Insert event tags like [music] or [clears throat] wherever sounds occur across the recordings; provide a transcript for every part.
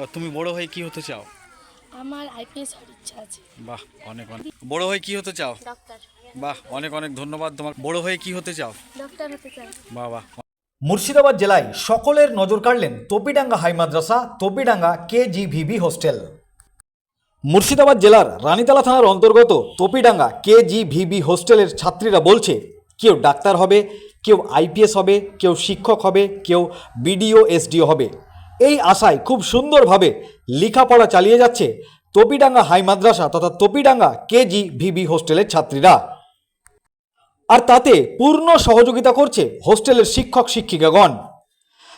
আর তুমি বড় হয়ে কি হতে চাও? আমার আইপিএস হওয়ার ইচ্ছা আছে। বাহ অনেক অনেক। বড় হয়ে কি হতে চাও? ডক্টর। বাহ অনেক অনেক ধন্যবাদ তোমার। বড় হয়ে কি হতে চাও? ডক্টর হতে চাই। বাহ বাহ। মুর্শিদাবাদ জেলায় সকলের নজর কাড়লেন Topidanga high Madrasa Topidanga KGBV hostel. Murshidabad জেলার রানীতলা থানার অন্তর্গত তোপিডাঙ্গা কেজিভিবি হোস্টেলের ছাত্রীরা বলছে কেউ ডাক্তার হবে কেউ আইপিএস হবে কেউ শিক্ষক হবে কেউ বিডিও এসডিও হবে। এই আশায় খুব সুন্দরভাবে লেখাপড়া চালিয়ে যাচ্ছে তোপিডাঙ্গা হাই মাদ্রাসা তথা তোপিডাঙ্গা কেজিভিবি হোস্টেলের ছাত্রীরা। আর তাতে পূর্ণ সহযোগিতা করছে হোস্টেলের শিক্ষক শিক্ষিকাগণ।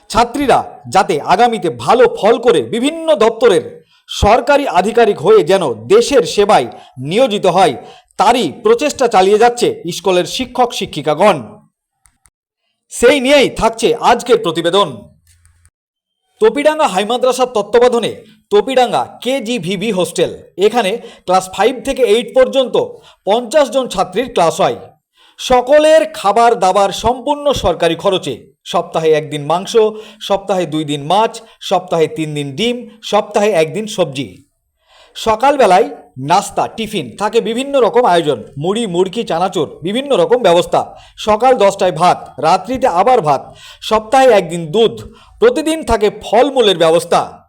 ছাত্রীরা যাতে আগামীতে ভালো ফল করে বিভিন্ন দপ্তরের সরকারি আধিকারিক হয়ে যেন দেশের সেবায় নিয়োজিত হয়, তারই প্রচেষ্টা চালিয়ে যাচ্ছে স্কুলের শিক্ষক শিক্ষিকাগণ। সেই নিয়েই থাকছে আজকের প্রতিবেদন। তোপিডাঙ্গা হাই মাদ্রাসার তত্ত্বাবধানে তোপিডাঙ্গা কেজিভিবি হোস্টেল। এখানে ক্লাস ফাইভ থেকে এইট পর্যন্ত পঞ্চাশ জন ছাত্রীর ক্লাস হয়। সকলের খাবার দাবার সম্পূর্ণ সরকারি খরচে। সপ্তাহে একদিন মাংস, সপ্তাহে দুই দিন মাছ, সপ্তাহে তিন দিন ডিম, সপ্তাহে একদিন সবজি। সকালবেলায় নাস্তা, টিফিন থাকে বিভিন্ন রকম আয়োজন। মুড়ি, মুড়কি, চানাচুর, বিভিন্ন রকম ব্যবস্থা। সকাল দশটায় ভাত, রাত্রিতে আবার ভাত। সপ্তাহে একদিন দুধ। প্রতিদিন থাকে ফলমূলের ব্যবস্থা।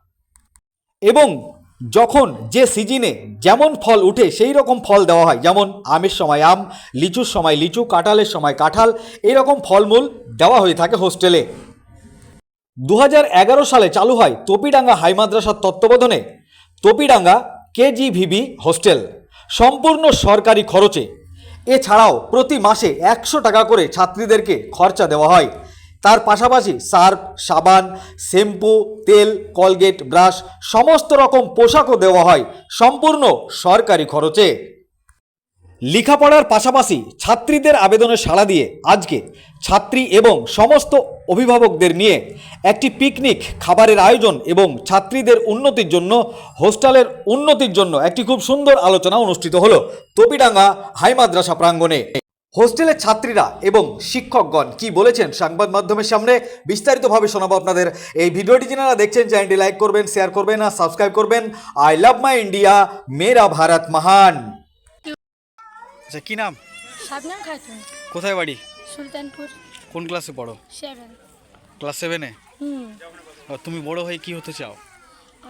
এবং যখন যে সিজনে যেমন ফল উঠে, সেই রকম ফল দেওয়া হয়। যেমন আমের সময় আম, লিচুর সময় লিচু, কাঁঠালের সময় কাঁঠাল এইরকম ফলমূল দেওয়া হয়ে থাকে হোস্টেলে। দু হাজার এগারো সালে চালু হয় তোপিডাঙ্গা হাই মাদ্রাসার তত্ত্বাবধানে। তোপিডাঙ্গা কেজিভিবি হোস্টেল, সম্পূর্ণ সরকারি খরচে। এছাড়াও প্রতি মাসে একশো টাকা করে ছাত্রীদেরকে খরচা দেওয়া হয়। তার পাশাপাশি সার্ফ, সাবান, শ্যাম্পু, তেল, কলগেট, ব্রাশ, সমস্ত রকম পোশাকও দেওয়া হয় সম্পূর্ণ সরকারি খরচে। লেখাপড়ার পাশাপাশি ছাত্রীদের আবেদনে সাড়া দিয়ে আজকে ছাত্রী এবং সমস্ত অভিভাবকদের নিয়ে একটি পিকনিক খাবারের আয়োজন এবং ছাত্রীদের উন্নতির জন্য, হোস্টেলের উন্নতির জন্য একটি খুব সুন্দর আলোচনা অনুষ্ঠিত হলো তপিডাঙ্গা হাই মাদ্রাসা প্রাঙ্গণে। হোস্টেলের ছাত্রীরা এবং শিক্ষকগণ কি বলেছেন সংবাদ মাধ্যমের সামনে বিস্তারিতভাবে শোনাবো আপনাদের। এই ভিডিওটি যারা দেখছেন, চ্যানেলটি লাইক করবেন, শেয়ার করবেন আর সাবস্ক্রাইব করবেন। আই লাভ মাই ইন্ডিয়া, মেরা ভারত মহান। আচ্ছা কি নাম? শাবনাম খাতুন। কোথায় বাড়ি? সুলতানপুর। কোন ক্লাসে পড়ো? সেভেন। ক্লাস সেভেনে হুম। তুমি বড় হয়ে কি হতে চাও?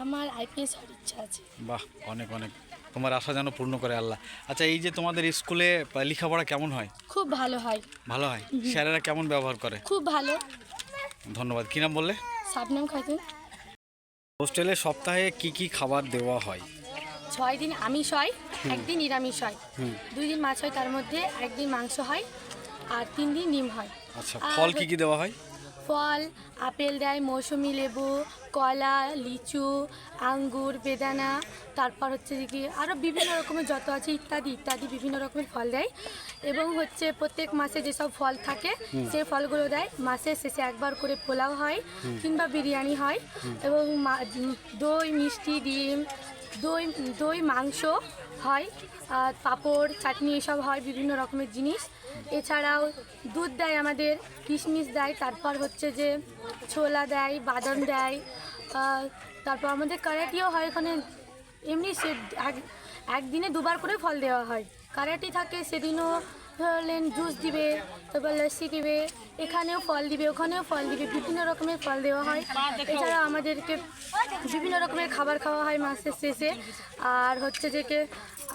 আমার আইপিএস হওয়ার ইচ্ছা আছে। বাহ অনেক অনেক। তোমার আশা যেন পূর্ণ করে আল্লাহ। আচ্ছা এই যে তোমাদের স্কুলে লেখাপড়া কেমন হয়? খুব ভালো হয়। ভালো হয়? স্যারেরা কেমন ব্যবহার করে? খুব ভালো। ধন্যবাদ। কি নাম বললে? শাবনাম খাতুন। হোস্টেলে সপ্তাহে কি কি খাবার দেওয়া হয়? ছয় দিন আমিষ হয় একদিন নিরামিষ হয়। দুই দিন মাছ হয় তার মধ্যে একদিন মাংস হয় আর তিন দিন ডিম হয়। আচ্ছা ফল কি কি দেওয়া হয়? ফল আপেল দেয় মৌসুমি লেবু কলা লিচু আঙ্গুর বেদানা তারপর হচ্ছে কি আরও বিভিন্ন রকমের যত আছে ইত্যাদি ইত্যাদি বিভিন্ন রকমের ফল দেয়। এবং হচ্ছে প্রত্যেক মাসে যেসব ফল থাকে সেই ফলগুলো দেয়। মাসের শেষে একবার করে পোলাও হয় কিংবা বিরিয়ানি হয়। এবং দই মিষ্টি ডিম দই দই, মাংস হয় পাঁপড়, চাটনি এসব হয় বিভিন্ন রকমের জিনিস। এছাড়াও দুধ দেয় আমাদের, কিশমিশ দেয়, তারপর হচ্ছে যে ছোলা দেয়, বাদাম দেয় তারপর আমাদের কারাটিও হয় এখানে। এমনি সে এক- একদিনে দুবার করে ফল দেওয়া হয়। কারাটি থাকে সেদিনও ধরলেন জুস দিবে তারপর লস্যি দিবে এখানেও ফল দিবে ওখানেও ফল দিবে বিভিন্ন রকমের ফল দেওয়া হয়। এছাড়া আমাদেরকে বিভিন্ন রকমের খাবার খাওয়া হয় মাসের শেষে। আর হচ্ছে যে কে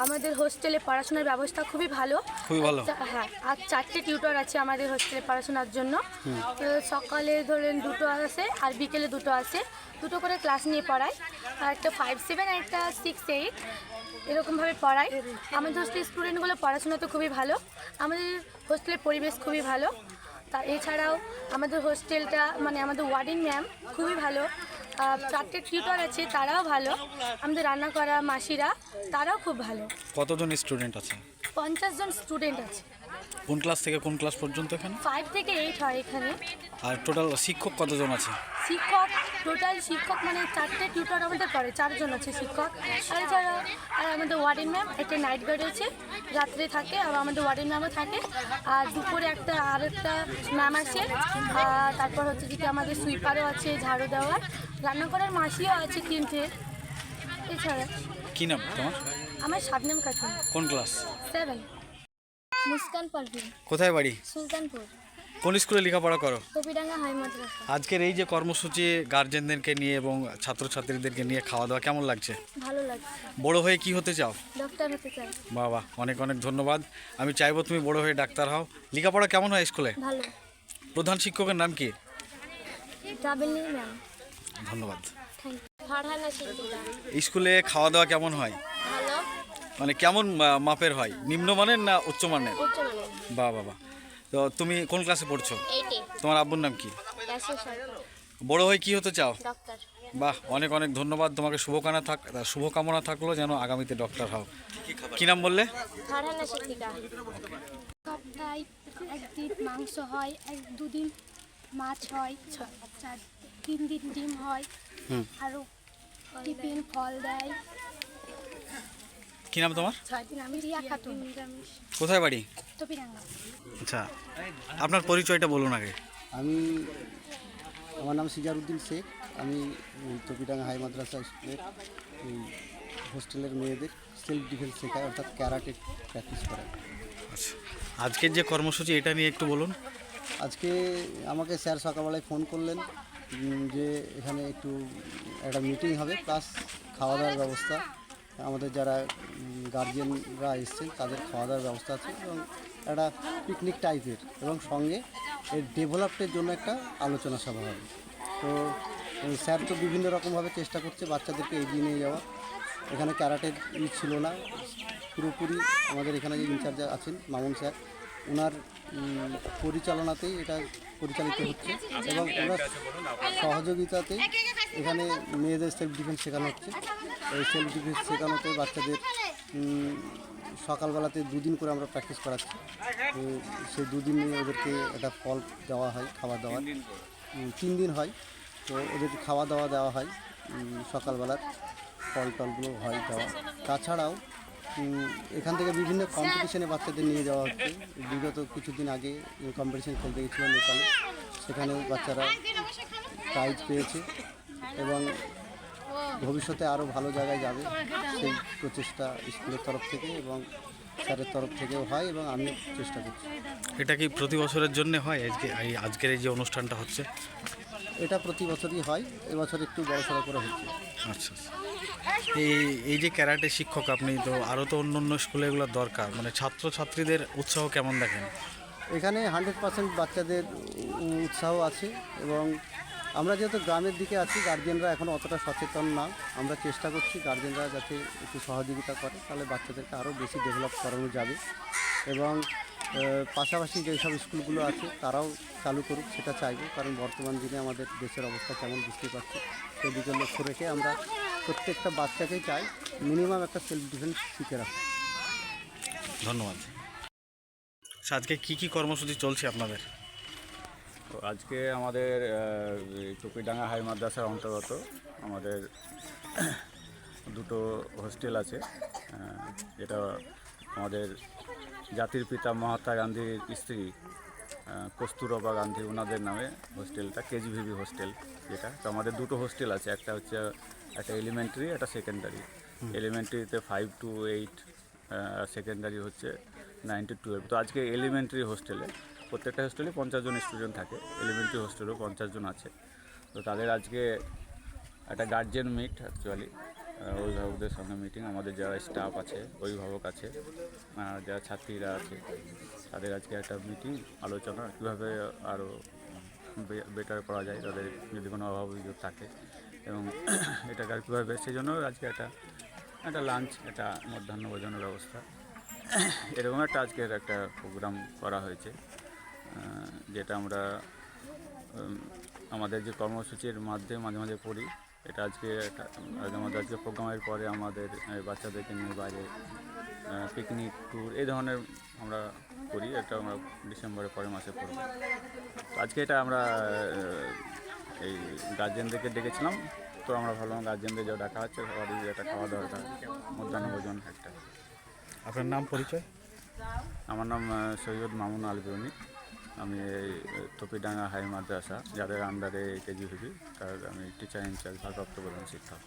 আমাদের হোস্টেলে পড়াশোনার ব্যবস্থা খুবই ভালো। খুবই ভালো। হ্যাঁ আর চারটে টিউটর আছে আমাদের হোস্টেলে পড়াশোনার জন্য। সকালে ধরেন দুটো আসে আর বিকেলে দুটো আসে দুটো করে ক্লাস নিয়ে পড়ায়। আর একটা ফাইভ সেভেন আর একটা সিক্স এইট এরকমভাবে পড়াই আমাদের হোস্টেল স্টুডেন্টগুলো পড়াশোনা তো খুবই ভালো। আমাদের হোস্টেলের পরিবেশ খুবই ভালো। তা এছাড়াও আমাদের হোস্টেলটা মানে আমাদের ওয়ার্ডেন ম্যাম খুবই ভালো। চারটে টিউটর আছে তারাও ভালো। আমাদের রান্না করা মাসিরা তারাও খুব ভালো। কতজন স্টুডেন্ট আছে পঞ্চাশ জন স্টুডেন্ট আছে। কোন ক্লাস থেকে কোন ক্লাস পর্যন্ত এখানে? ফাইভ থেকে এইট হয় এখানে। আর টোটাল শিক্ষক কতজন আছে? শিক্ষক টোটাল শিক্ষক মানে চারটে টিউটর আমাদের করে চারজন আছে শিক্ষক। আর এছাড়া আর আমাদের ওয়ার্ডেন ম্যাম একটা নাইট গার্ড আছে রাত্রে থাকে আর আমাদের ওয়ার্ডেন ম্যামও থাকে। আর দুপুরে একটা আর একটা ম্যাম আছে। আর তারপর হচ্ছে যে আমাদের সুইপারও আছে ঝাড়ু দেওয়ার। রান্না করার মাসিও আছে তিনটে। এছাড়া কি নাম তোমার? আমার সাবনাম কাছে কোন ক্লাস? সেভেন মুস্কান পারভিন কোথায় বাড়ি? সুলতানপুর। কোন স্কুলে লেখাপড়া করো? কপিডাঙ্গা হাই মাদ্রাসা। আজকের এই যে কর্মসূচি গার্জেনদেরকে নিয়ে এবং ছাত্রছাত্রীদেরকে নিয়ে খাওয়া দাওয়া কেমন লাগছে? ভালো লাগছে। বড় হয়ে কি হতে চাও? ডক্টর হতে চাই। বাবা অনেক অনেক ধন্যবাদ। আমি চাইব তুমি বড় হয়ে ডাক্তার হও। লেখাপড়া কেমন হয় স্কুলে? ভালো। প্রধান শিক্ষকের নাম কি? Travelling ma'am. ধন্যবাদ। Thank you. স্কুলে খাওয়া দাওয়া কেমন হয়? মানে কেমন মা- মাপের হয়? নিম্নমানের না উচ্চমানের? বাহ বাবা তো তুমি কোন ক্লাসে পড়ছো? তোমার আব্বুর নাম কি? বড় হয়ে কি হতে চাও? বাহ অনেক অনেক ধন্যবাদ। তোমাকে শুভকামনা থাক শুভকামনা থাকল যেন আগামীতে ডক্টর হও। কি নাম বললে? সপ্তাহে একদিন মাংস হয় এক দুদিন মাছ হয় চার তিন দিন ডিম হয় হুম। আরও টিফিন ফল দেয়। কি নাম তোমার? কোথায় বাড়ি? আচ্ছা আপনার পরিচয়টা বলুন আগে। আমি আমার নাম সিজারউদ্দিন শেখ। আমি টপিডাঙ্গা হাই মাদ্রাসা স্কুলের হোস্টেলের মেয়েদের সেলফ ডিফেন্স শেখায় অর্থাৎ ক্যারাটে প্র্যাকটিস করায়। আচ্ছা আজকের যে কর্মসূচি এটা নিয়ে একটু বলুন। আজকে আমাকে স্যার সকালবেলায় ফোন করলেন যে এখানে একটু একটা মিটিং হবে প্লাস খাওয়া দাওয়ার ব্যবস্থা। আমাদের যারা গার্জিয়ানরা এসছেন, তাদের খাওয়া দাওয়ার ব্যবস্থা আছে এবং একটা পিকনিক টাইপের এবং সঙ্গে এর ডেভেলপের জন্য একটা আলোচনা সভা হবে। তো স্যার তো বিভিন্ন রকমভাবে চেষ্টা করছে বাচ্চাদেরকে এগিয়ে নিয়ে যাওয়া এখানে ক্যারাটের ই ছিল না। পুরোপুরি আমাদের এখানে যে ইনচার্জ আছেন মামুন স্যার ওনার পরিচালনাতেই এটা পরিচালিত হচ্ছে এবং ওনার সহযোগিতাতেই এখানে মেয়েদের সেলফ ডিফেন্স শেখানো হচ্ছে। এই সেলফ ডিফেন্স শেখানোতে বাচ্চাদের সকালবেলাতে দুদিন করে আমরা প্র্যাকটিস করাচ্ছি। তো সেই দুদিন নিয়ে ওদেরকে একটা ফল দেওয়া হয় খাবার দাবার তিন দিন হয়। তো ওদেরকে খাওয়া দাওয়া দেওয়া হয় সকালবেলার ফল টলগুলো হয় দেওয়া। তাছাড়াও এখান থেকে বিভিন্ন কম্পিটিশনে বাচ্চাদের নিয়ে যাওয়া হচ্ছে। বিগত কিছুদিন আগে কম্পিটিশন খেলতে গেছিল নেপালে। সেখানেও বাচ্চারা প্রাইজ পেয়েছে। এবং ভবিষ্যতে আরও ভালো জায়গায় যাবে সেই প্রচেষ্টা স্কুলের তরফ থেকে এবং স্যারের তরফ থেকেও হয় এবং আমি চেষ্টা করছি। এটা কি প্রতি বছরের জন্য হয়? আজকে এই আজকের এই যে অনুষ্ঠানটা হচ্ছে? এটা প্রতি বছরই হয় এবছর একটু বড় সড়ো করে হচ্ছে। আচ্ছা আচ্ছা। এই এই যে ক্যারাটে শিক্ষক আপনি তো আরও তো অন্য অন্য স্কুলে এগুলো দরকার। মানে ছাত্রছাত্রীদের উৎসাহ কেমন দেখেন? এখানে হান্ড্রেড পার্সেন্ট বাচ্চাদের উৎসাহ আছে এবং আমরা যেহেতু গ্রামের দিকে আছি গার্জেনরা এখন অতটা সচেতন না। আমরা চেষ্টা করছি গার্জেনরা যাতে একটু সহযোগিতা করে, তাহলে বাচ্চাদেরকে আরও বেশি ডেভেলপ করানো যাবে। এবং পাশাপাশি যেসব স্কুলগুলো আছে, তারাও চালু করুক, সেটা চাইব। কারণ বর্তমান দিনে আমাদের দেশের অবস্থা কেমন বুঝতেই পারছি। সেদিকে লক্ষ্য রেখে আমরা প্রত্যেকটা বাচ্চাকেই চাই মিনিমাম একটা সেলফ ডিফেন্স শিখে রাখা ধন্যবাদ। আজকে কি কি কর্মসূচি চলছে আপনাদের? তো আজকে আমাদের টুপিডাঙ্গা হাই মাদ্রাসার অন্তর্গত আমাদের দুটো হোস্টেল আছে যেটা আমাদের জাতির পিতা মহাত্মা গান্ধীর স্ত্রী কস্তুরবা গান্ধী ওনাদের নামে হোস্টেলটা, কেজিভিবি হোস্টেল যেটা। তো আমাদের দুটো হোস্টেল আছে, একটা হচ্ছে, একটা এলিমেন্টারি, একটা সেকেন্ডারি। এলিমেন্টারিতে ফাইভ টু এইট সেকেন্ডারি হচ্ছে নাইন টু টুয়েলভ তো আজকে এলিমেন্টারি হোস্টেলে প্রত্যেকটা হোস্টেলে পঞ্চাশ জন স্টুডেন্ট থাকে এলিমেন্টারি হোস্টেলেও পঞ্চাশ জন আছে। তো তাদের আজকে একটা গার্জেন মিট অ্যাকচুয়ালি অভিভাবকদের সঙ্গে মিটিং আমাদের যারা স্টাফ আছে, অভিভাবক আছে যারা ছাত্রীরা আছে, তাদের আজকে একটা মিটিং আলোচনা, কীভাবে আরও বেটার করা যায়, তাদের যদি কোনো অভাব অভিযোগ থাকে, এবং [clears throat] এটাকে আর কীভাবে সেই জন্য আজকে একটা একটা লাঞ্চ একটা মধ্যাহ্ন ভোজনের ব্যবস্থা। [clears throat] এরকম একটা আজকের একটা প্রোগ্রাম করা হয়েছে। যেটা আমরা আমাদের যে কর্মসূচির মাধ্যমে মাঝে মাঝে পড়ি এটা আজকে আমাদের আজকে প্রোগ্রামের পরে আমাদের বাচ্চাদেরকে নিয়ে বাইরে পিকনিক ট্যুর এই ধরনের আমরা করি এটা আমরা ডিসেম্বরের পরের মাসে করব তো আজকে এটা আমরা এই গার্জেনদেরকে ডেকেছিলাম তো আমরা ভাবলাম গার্জেনদের যা ডাকা হচ্ছে সবারই একটা খাওয়া দাওয়াটা মধ্যাহ্ন ভোজন একটা। আপনার নাম পরিচয়? আমার নাম সৈয়দ মামুন আলবিউনি। আমি এই টপিডাঙ্গা হাই মাদ্রাসা, যাদের আন্ডারে কেজি ভুজি তার আমি টিচার ইনচার্জ ভারপ্রাপ্ত প্রধান শিক্ষক।